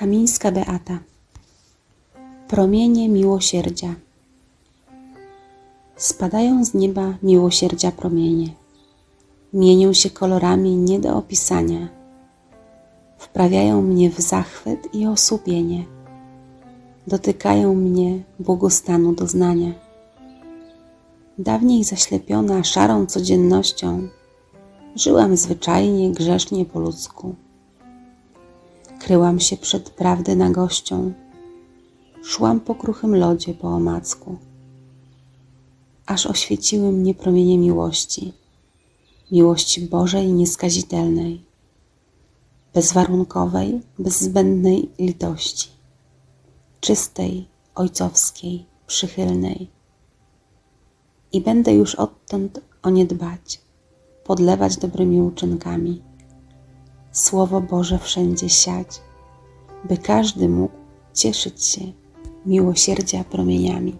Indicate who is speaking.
Speaker 1: Kamińska Beata Promienie miłosierdzia Spadają z nieba miłosierdzia promienie. Mienią się kolorami nie do opisania. Wprawiają mnie w zachwyt i osłupienie. Dotykają mnie błogostanu doznania. Dawniej zaślepiona szarą codziennością, żyłam zwyczajnie, grzesznie po ludzku. Kryłam się przed prawdy nagością, szłam po kruchym lodzie po omacku. Aż oświeciły mnie promienie miłości, miłości Bożej nieskazitelnej, bezwarunkowej, bezzbędnej litości, czystej, ojcowskiej, przychylnej. I będę już odtąd o nie dbać, podlewać dobrymi uczynkami, Słowo Boże wszędzie siać, by każdy mógł cieszyć się miłosierdzia promieniami.